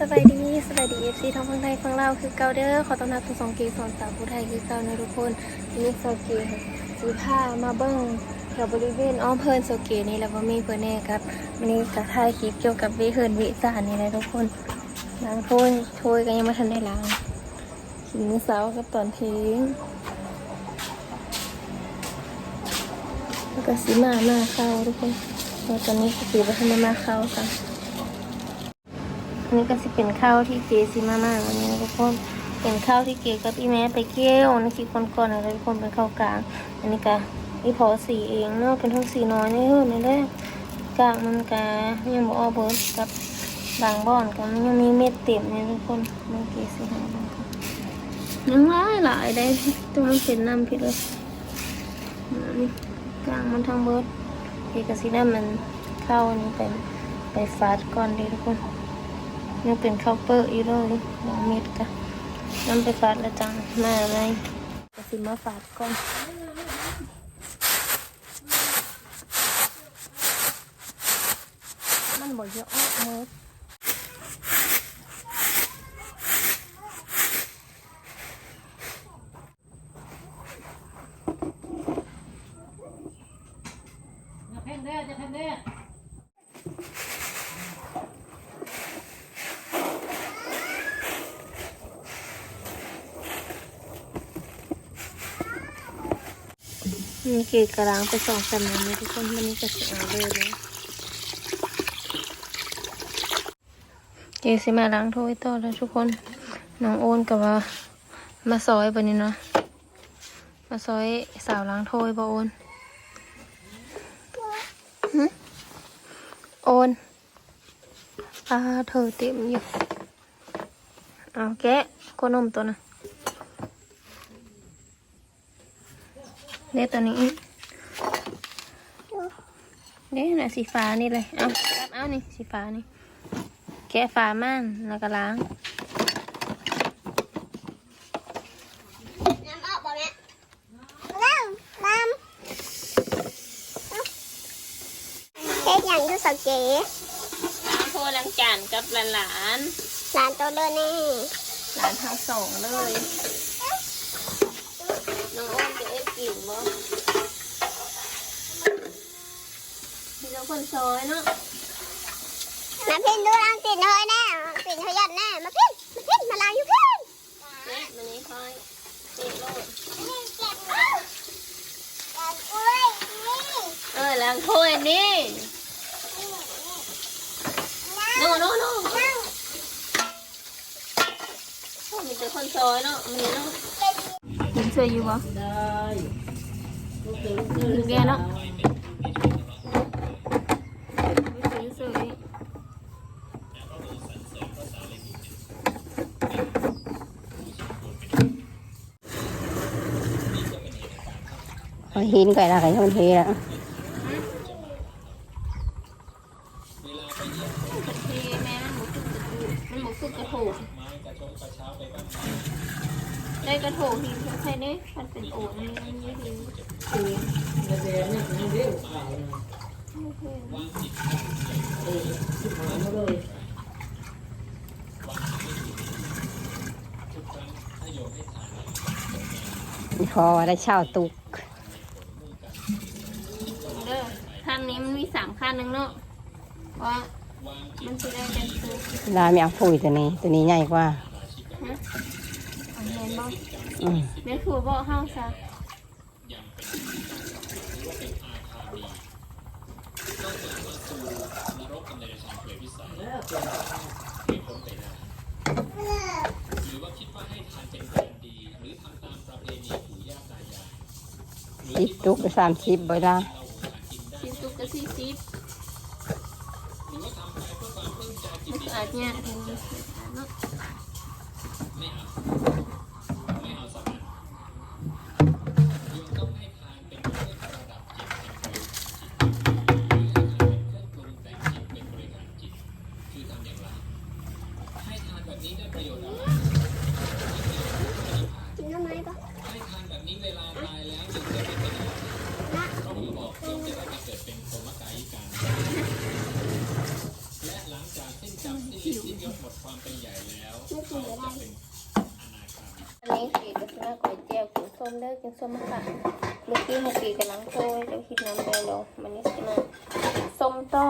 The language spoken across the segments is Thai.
สบายดีสบายดีเอฟซีทั้งฝั่งไทยฝั่งลาคือเกาเด้อขอต้อนรับทั้งสองเกย์สอนสาวผู้ไทยคือเกานะทุกคนวันนี้โซเกสีผ้ามาเบิ้งแถวบริเวณอ้อมเพลินโซเกนี่แล้วก็มีเพื่อนแน่ครับวันนี้จะถ่ายคลิปเกี่ยวกับวิเฮิร์นวิสานนี่แหละทุกคนล้างถ้วยถ้วยก็ยังไม่ทันได้ล้างกินมื้อเช้ากับตอนเทิ้งแล้วก็สีมามาเข้าทุกคนวตอนนี้ก็สีไปทำมาเข้ากัน นนี้ก็จะเป็นข้าวที่เจซิมามาวันนี้นะทุกคนเป็นข้าวที่เกกับอีแม่ไปเกี่ยวนี่คือคนก่อนอะไรทุกคนเป็นข้าวกลาง อันนี้ก็อีพอสีเองเนาะเป็นทุ่งสีน้อยนี่เฮ้ยนี่แหละกลางมันกะยังบ่ออกเบิร์ดกับบางบ่อนก็มันยังมีเม็ดเต็มเนี่ยทุกคนมันเกสิหาบ้างค่ยังหลายหลายได้ตัวมันเป็นน้ำพิษเลยกลางมันทั้งเบิร์ดเกกสิน้ำมันเข้าอันนี้ไปไปฟาดก่อนดีทุกคน ยังเป็นข้าวเปอร์อีกเลยลองเม็ดกะน้ำไปฟาดแล้วจังมาอะไรจะสิมาฟาดก่อนมันบ่เยอะออกเม็ด จะเพ่งเด้อจะเพ่งเด้อ มีเกกระล้างไปสองสามน้ำเลยทุกคนมันนี้ก็สะอาดเลยนะเกสิมาล้างถ้วยต่อแล้วทุกคน น้องโอนกับว่ามาซอยบนนี้เนาะ มาซอยสาวล้างถ้วยบ่โอนหึโอนอาเธอเต็มอยู่ เอาแกะขนมตัวน่ะ เด็ตัวนี้อีกเด็น่ะสีฟ้านี่เลยเอาจับเอานี่สีฟ้านี่แกะฟ้าม่านแล้วก็ล้างน้ำออกบ่แม่น้ำน้ำเฮ็ดอย่างคือสังเกตล้างโทล้างจานกับหลานหลานหลานตัวเลยนี่หลานทั้งสองเลย น้องอ้อมจะเอ็ดกิ นบ่มีน้องคนซอยเนาะมาพินดูล้างติดเฮ้ยแน่ติดเฮยยัดแน่มาพินมาพินมาล้างอยู่พินเด็มันนี้ค่อยเด็โลดเก็บเอาอุ้ยนี่เออล้างถ้วยนี่โน่โน่โน่โอ้มีแต่คนซอยเนาะมันนี้เนาะยิงเสื้ออยู่บ่ได้ลูกเสือลูกเสือยิงแกเนาะไม่ ซื้อเสื้อนี่พอหินก็ได้ก็ยังเทแล้ว กะทิแม่มันหมูสึกกระดูกมันหมูสึกกระโถได้กระโถทีใช่เนี่ยมันเป็นโอ่งนี่มันไม่ดี เด็กเนี่ยมันเรียกขาวนะเออสิบหามาเลย พอได้เช่าตุกเด้อขั้นนี้มันมีสามขั้นหนึงเนาะว่ามันจะได้กันซื้อลาไม่เอาปุ๋ยตัวนี้ ตัวนี้ใหญ่กว่าฮะเอาเห็นบ่อืมแม่ครัวบอกเฮาซะ สิบตุกสามสิบบ่ได้สิบตุกก็สี่สิบไม่สะอาดเนี่ย อันนี้สีก็คือหน้าก๋วยเตี๋ยวกินส้มเด้อกินส้มมะขามเมื่อกี้หกปีกำลังโตยเดี๋ยวคิดน้ำได้ลงมันนี่สิมาส้มต่อ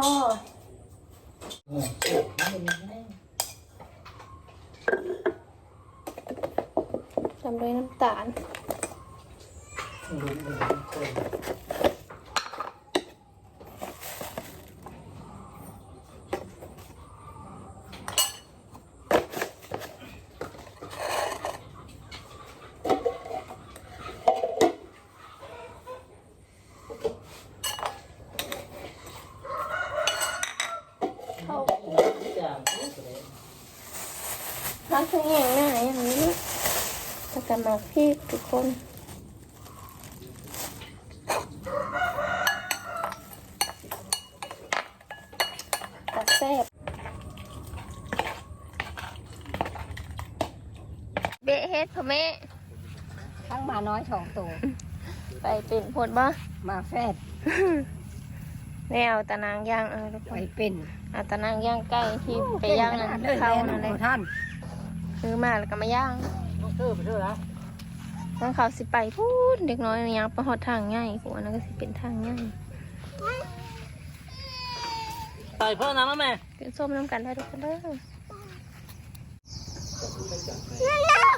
ทำด้วยน้ำตาลเข้า อย่าง พักทุกอย่างหน้าอย่างนี้ ถ้ากันมาพี่ทุกคนตัดแซ่บเบะเฮ็ดพ่อแม่ทั้งมาน้อยสองตัวไปเป็นผลบ่มาแฟดแนวตะนางย่างเออทุกคไปนเป็นเอาตะนางย่างใกล้ที่ไปย่างนั่นเข้านั่นเลยท่าน ซื้อมาแล้วก็มาย่าง ต้องซื้อไปซื้อแล้วนั่นเขาสิไปพูดเด็กน้อยยังไปหอดทางง่ายกูอันนั้นก็สิเป็นทางง่ายใส่เพิ่มน้ำไหมแม่กินส้มน้ำกันได้ทุกคนเด้อนั่นแล้ว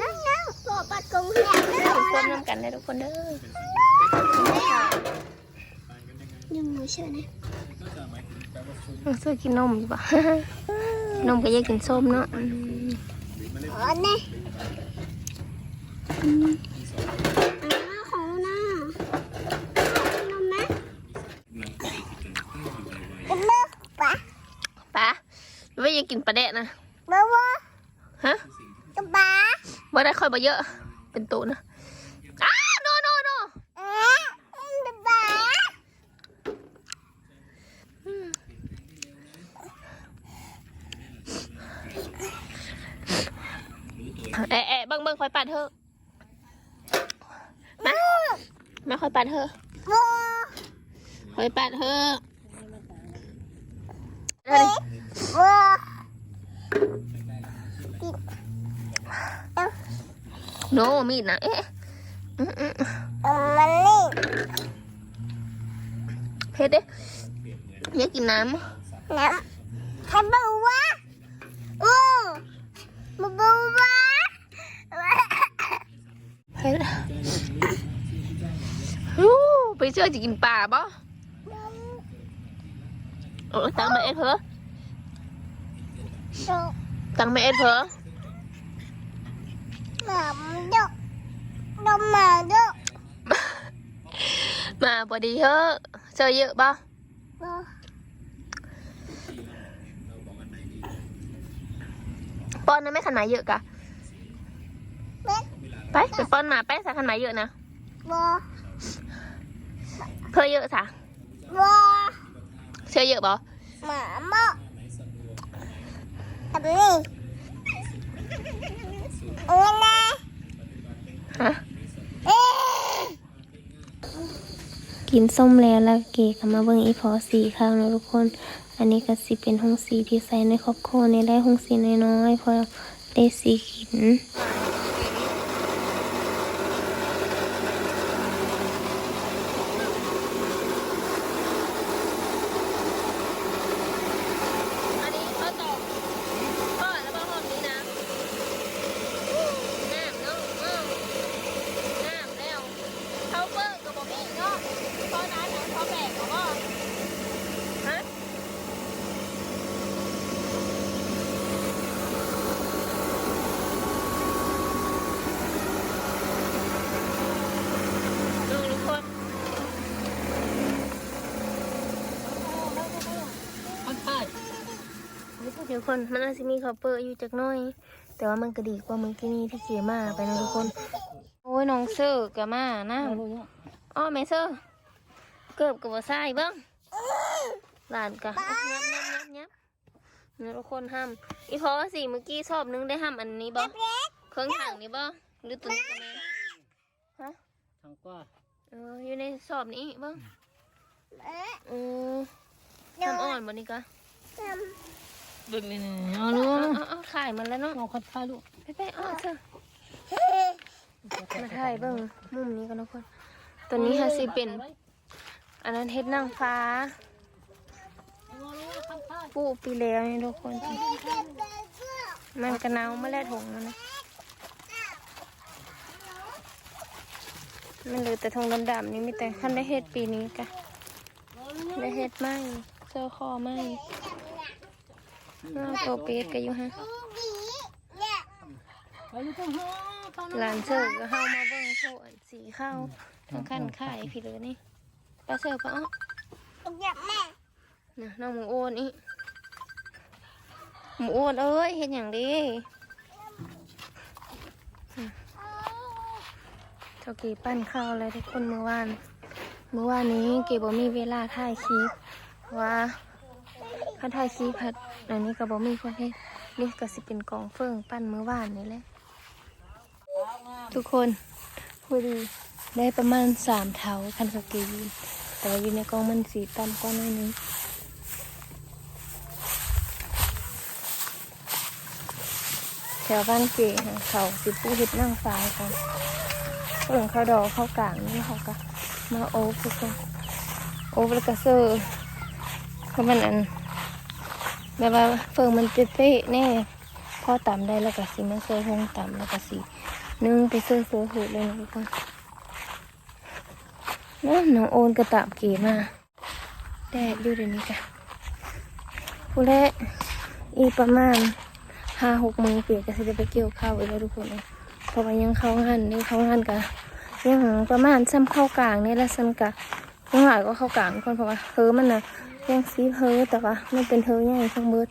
นั่นแล้วบอกปัดกงเหียนแล้วกินส้มน้ำกันได้ทุกคนเด้อยังมือเชื่อนะเอาเสื้อกินนมอยู่ปะนมก็แยกกินส้มเนาะอืมอ๋อเนี่ยอืมอ่า ของหน้านมนะกินเบอร์ปะปะหรือว่าอยากกินปลาแดะนะเบอร์วะฮะกับปะว่าได้ค่อยมาเยอะ เป็นตัวนะอ้าวโนโนโนเอ๊ะกับปะเอ๊ะเอ๊ะเบิ่งเบิ่งคอยปัดเถอะมามาค อยปัดเถอะบัวคอยปัดเถอะเดี๋ยวดิบัวโนมีดนะเอ๊ะอืมอืมเออมันนี่เพชรเด้อยากกินน้น้ำใครบัวอู้บัวบัวำเพชรฮู้ ไปเชื่อจะกินปลาบ่โอ้ตังมาเอ็ดเพอดอกตังมาเอ็ดเพอหมาดอกดอกหมาดอกมาพอดีเฮ้อะเจอเยอะบ่บัวป้อนนะไม่ขันหมายเยอะกะเป็ดไปไปป้อนหมาแป้งสาขันหมายเยอะนะบัว เพื่อเยอะสะบัวเชื่อเยอะบ่หมาหมอกแบบนี้เงินนะฮะเอ๊ะกินส้มแล้วแล้วเกก็มาเบิ่งอีพอสีข้าวนะทุกคน อันนี้ก็สิเป็นห้องสีที่ใส่ในครอบครัวนี่แหละห้องสีน้อยๆพอได้สีขินอันนี้เขาตอกพ่อแล้วบ้าห้องนี้นะน้ำเนาะเออน้ำแล้วเขาเปิดกับบ่มีเนาะเพราะนั้นเขาแบกเขาก็ฮะดูทุกคน คนไทย ทุกคนมันอาจจะมีคอปเปอร์อยู่จักหน้อย แต่ว่ามันก็ดีกว่าเมื่อกี้นี้ที่เกียมาไปนะทุกคน โอ้ยน้องเซอร์กับมาน้ำอ้อแม่เซอร์เกือบกับว่าใส่เบิ้งหลานกะยับยับยับยับเนี่ยทุกคนห้ามอีพอสิเมื่อกี้ชอบนึงได้ห้ามอันนี้บ่เครื่องถังนี้บ่หรือตัวนี้กันแน่ฮะทางกว่าเอออยู่ในสอบนี้เบิ้งเอ๊ะเออห้ามอ่อนบ่นี่กะทำ เบิ่งนี่ๆเอาลูกเอาเอาเอาถ่ายมันแล้วเนาะเอาคัดท้าลูกไปไปเอาเถอะมาถ่ายเบิ่งมุมนี้กันทุกคนตัวนี้ฮะสิเป็น อันนั้นเฮ็ดนางฟ้าปลูกปีแล้วนี่ทุกคน มันกระเนามาแล้วถงมันนะมันเหลือแต่ทงดำๆนี่มีแต่ขั้นได้เฮ็ดปีนี้กะได้เฮ็ดไหมเสื้อคอไหม น้าตัวเป็ดก็อยู่ฮะไปอยู่ตรงห้องตอนหลานเสิร์ฟก็เข้ามาเบิ่งโซนสีข้าวทั้งขั้นขายพี่เลยนี่ปลาเสิร์ฟก็เอ้ออยากแม่นะน้องหมูโอนอีหมูโอนเอ้ยเห็นอย่างดีเจ้าเกีปั้นข้าวอะไรทุกคนเมื่อวานเมื่อวานนี้เก็บ่มีเวลาถ่ายคลิปเพราะว่าคันถ่ายคลิปพัด อันนี้ก็บ่มีคนเฮ็ดนี่ก็สิเป็นกองเฟิงปั้นเมื่อวานนี่แหละ ทุกคนพอดีได้ประมาณสามเท้าคันกะเกยีนแต่ว่าอยู่ในกองมันสีต่ำกว่าหน้อยนึงแถวบ้านเก๋ค่ะเขาสิปูเห็ดนั่งฟ้ากันเอิ่งเขาดอกเข้ากลางนี่เขาก็มาโอบทุกคนโอบแล้วก็เซอร์ก็มันอัน แบบว่าเฟิงมันเป๊ะแน่พอต่ำได้แล้วก็สิมันเซอร์หงต่ำแล้วก็สินึ่งไปซื้อซื้อหูเลยนะทุกคนนะน้องโอนกระตามเก๋มาแดดอยู่เดี๋ยวนี้กันผู้แรกอีประมาณห้าหกโมงเปียกก็จะไปเกี่ยวข้าวอีกแล้วทุกคนเพราะว่ายังเข้างานนี่เข้างานกันยังประมาณซ้ำเข้ากลางนี่และซ้ำกะ ยังหลายก็เข้ากลางทุกคนเพราะว่าเฮอมันนะแยังซีเฮอแต่ว่าไม่เป็นเฮอใหญ่ทั้งเบิด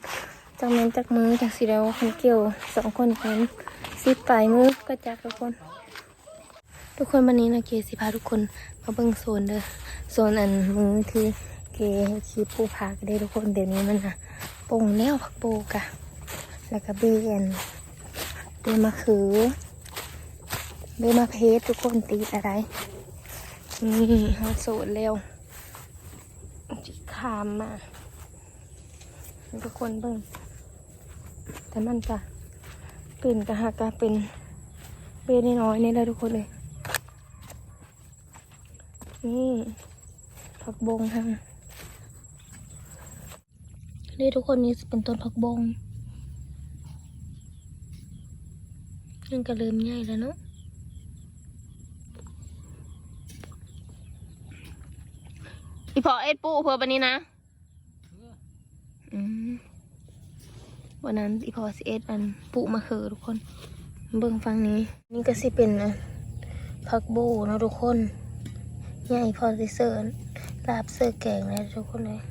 จังแมนจักมือจากสีแล้วคนเกี่ยวสองคนกันสิปลายมือก็จักทุกคน ทุกคนวันนี้นะเกสิพาทุกคนมาเบิ่งโซนเด้อโซนอันมือที่เกชีปูผากได้ทุกคนเดี๋ยวนี้มันนะโป่งแล้วผักโปกะแล้วก็เบียนเบมะขือเบมะเพชรทุกคนตีอะไร นี่ฮาโซนแล้วจิขามมาทุกคนเบิ่งแต่มันจะเป็นกะหากะเป็นเบนน้อยๆนี่แหละทุกคนเลย นี่ผักบงค่ะนี่ทุกคนนี่เป็นต้นผักบงยังกระเริ่มใหญ่แล้วเนาะ อีพอเอ็ดปูเพื่อวันนี้นะอืมวันนั้นอีพอสิเอ็ดอันปุมาเคือทุกคน เบิ่งฟังนี้ นี่ก็สิเป็นอันผักบูนะทุกคนใหญ่พอสิเสิร์นลาบเสิร์แกงเลยทุกคนเลย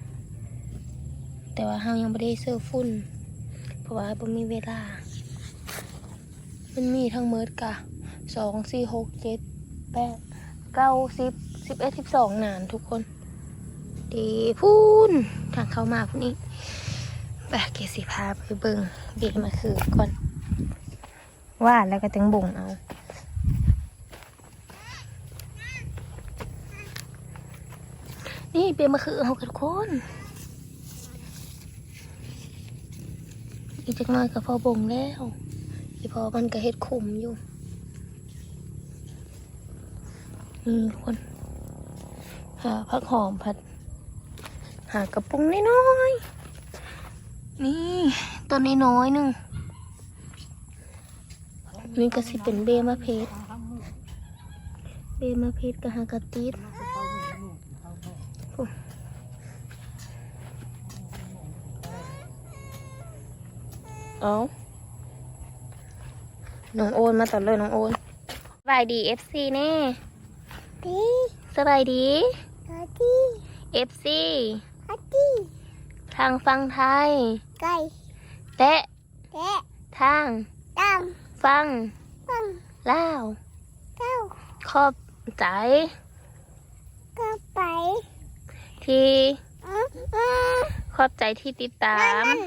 แต่ว่าเฮายังไม่ได้เสิร์ฟุ่นเพราะว่าบ่มีเวลา มันมีทั้งเมิดกะสองสี่หกเจ็ดแปดเก้าสิบสิบเอ็ดสิบสองนานทุกคน ดีพูนทางเข้ามาพวกนี้ไปเกสิพาไปเบิ่งเบมาคือก่อน ว่าแล้วก็ถึงบ่งเอานี่เบมาคือเอากันทุกคนอีกจักน่อยก็พอบ่งแล้วอีพอมันก็เฮ็ดขุมอยู่นี่ทุกคนหาผักหอมผัด หากระปุงน้อยๆนี่ต้นน้อยๆหนึ่งนี่ก็สิเป็นเบมาเพชรเบมาเพชรกับฮากาติดโอ้เอาน้องโอนมาตัดเลยน้องโอนสบายดีเอฟซีแน่ดีสบายดีกะดีเอฟซี กะดีทางฟังไทย ไก่และแกะทางดฟังำปังลาวเก้าขอบใจก็ไปที่อืมอืมขอบใจที่ติดตามนั่น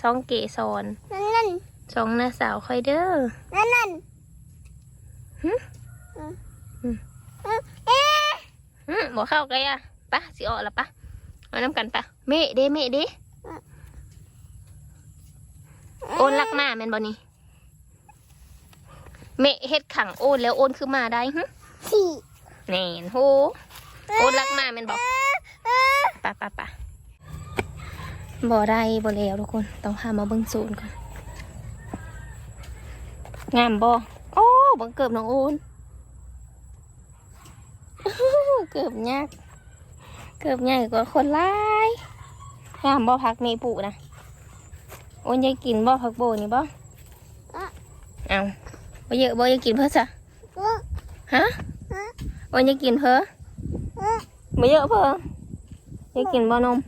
ช่องเกสอนนั่นนั่นช่องน้าสาวคอยเด้อ นั่นนั่นหึ อืมอืมอืมเอ๊ะอืมบอกเข้ากันอะปะสิออกละปะ เอาน้ำกันปะเมะเด้เมะเด้โอนลักมาแม่นบ่นี่เมะเฮ็ดขังโอนแล้วโอนคือมาได้หึสี่แน่นโหโอนลักมาแม่นบ่ปะปะปะบ่ได้บ่แล้วทุกคนต้องพามาเบิ่งศูนย์ก่อนงามบ่โอ้เบิ่งเกือบน้องโอนเกือบยาก เกือบใหญ่กว่าคนหลายงามบ่พักนี่ปลูกนะโอนอยากกินบ่พักโบนี่บ่เอาบ่เยอะบ่อยากกินเพิ่นซะฮะโอนอยากกินเพิ่นบ่เยอะเพิ่นอยากกินบ่นม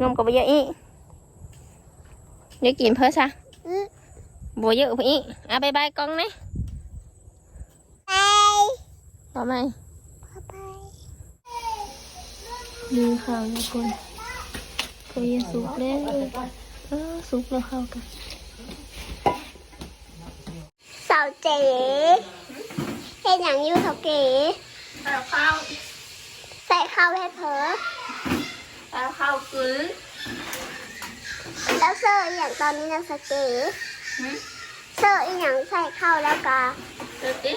นมก็บ่เยอะอีกอยากกินเพิ่นซะบ่เยอะเพิ่นอีกเอาบายบายกล้องนี่ไปต่อไหมไป มีข้าวทุกคนก็ยังสุกแล้วเออสุกแล้วข้าวกันสาวเจ๋เฮ็ดหยังอยู่สาวเก๋เอาข้าวใส่ข้าวให้เผลอเอาข้าวกึ้นแล้วเสิร์ฟอหย่างตอนนี้นะสาวเก๋เสิร์ฟอหย่างใส่ข้าวแล้วก็เดี๋ยวติ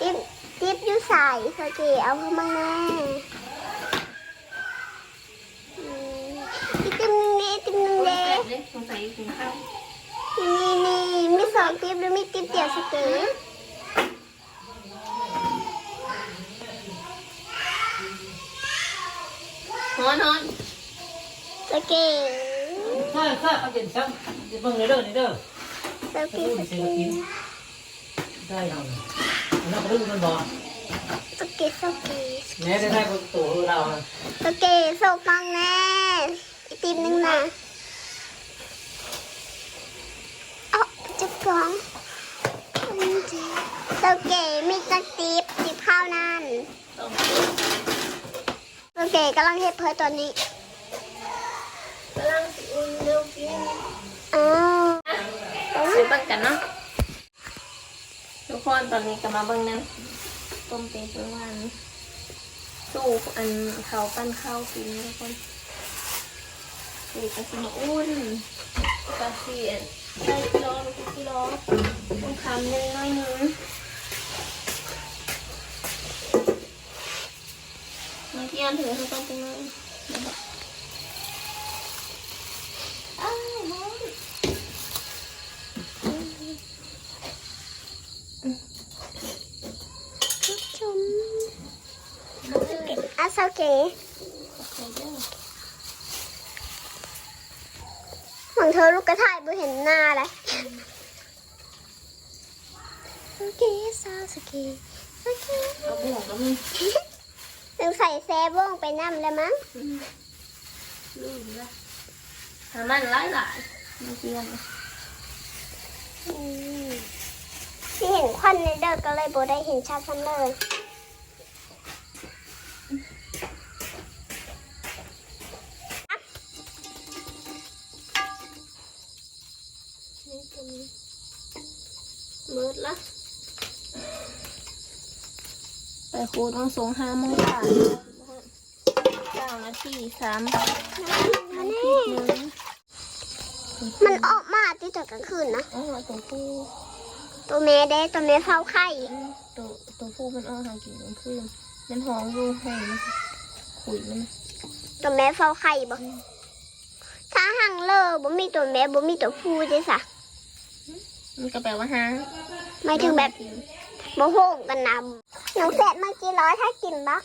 ติ๊บติ๊บอยู่ใส่สาวเก๋เอาเข้ามาแน่อืมอีกติ๊บหนึงเด้ติ๊บหนึง เด้เด็กสงสัยกินข้าวนี่นี่มีสองติ๊บหรือมีติ๊บเดียวสาวเก๋นอนนอนสาวเก๋ใช่ใช่เอาเย็นซ้ำจะเบิ่งเลยเด้อนี่เด้อสาวเก๋พูดสาวเสียเก๋งกินได้เอาเลยอันนั้นก็รู้มันบอกสาวเก๋สาวเก๋แม่ได้ได้ประตูเราสาวเก๋ส่งฟังแน่อีกติ๊บหนึงนะเอาจะกล่องสาวเก๋มีจักติ๊บติ๊บข้าวนั่น ต้อง สาว เก๋กำลังเฮ็ดเพอตอนนี้กำลังสิอุ่นเร็วกินอ้าวไปเบิ่งกันเนาะทุกคนตอนนี้ก็มาเบิ่งนะต้มเป็ดเมื่อวานสู้อันเขาวปั้นข้าวกินทุกคนเป็ดกระสิมาอุ่นกระเทียมใส่กิโลลูกกิโลต้องคำหนึงหน้อยหนึง มาเที่ยนถือให้ต้องเป็นไงอ้าวน้องชมอาสเกของเธอลูกกระต่ายบ่เห็นหน้าเลยสาวเก๋สาวสเก๋สาวเก๋เอาบวกแล้วมึ งถึงใส่แซ่บ้งไปน้ำแล้วมั้งลืมละทำมันหลายหลายๆมาเที่ยงอืมที่เห็นควันในเด้อก็เลยโบได้เห็นชัดซ้ำเลย ปคูดต้องสูงห้าโมงกว่าเก้านาทีสามนาทีหนึ่งมันออกมาที่ตอนกลางคืนนะอ๋อตัวผู้ตัวแม่เด้ตัวแม่เฝ้าไข่อืมตัวตัวผู้มันอ้อหากินกลางคืนมันห้องอยู่ให้มันขุยมันตัวแม่เฝ้าไข่บ่ถ้าหังเลอบ่มีตัวแม่บ่มีตัวผู้จ้ะสะมันก็แปลว่าหาหมายถึงแบบ บ่โหกันนะน้องแสดมากี่ร้อยถ้ากินบ่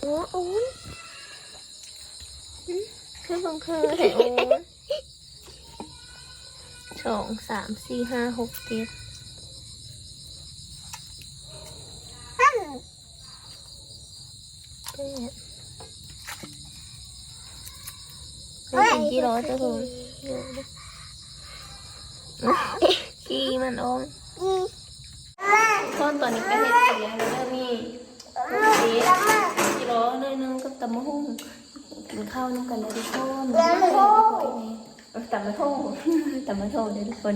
โอ้โอ้ยคือบังคือเห็นโอ้ยสองสามสี่ห้าหกเจ็ดนั่นแปดไม่ถึงกี่ร้อยจะถึง กี่มันอ้ยอีต้นตอนนี้ก็เห็ดเสียงแล้วนี่เสียกี่ร้อยเลยนึงกับตำมะฮุ่งกินข้าวน้ำกันเลยทุกคนตำมะโถตำมะโถตำมะโถเด้อทุกคน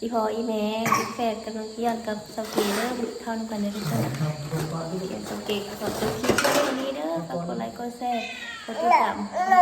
อีพออีแม่อีแฟดกับน้องเกียนกับสกีเด้อข้าวน้ำกันเลยทุกคนเกียนสกีขอบคลิปแค่นี้เด้อฝากกดไลค์กดแชร์กดติดตามหนู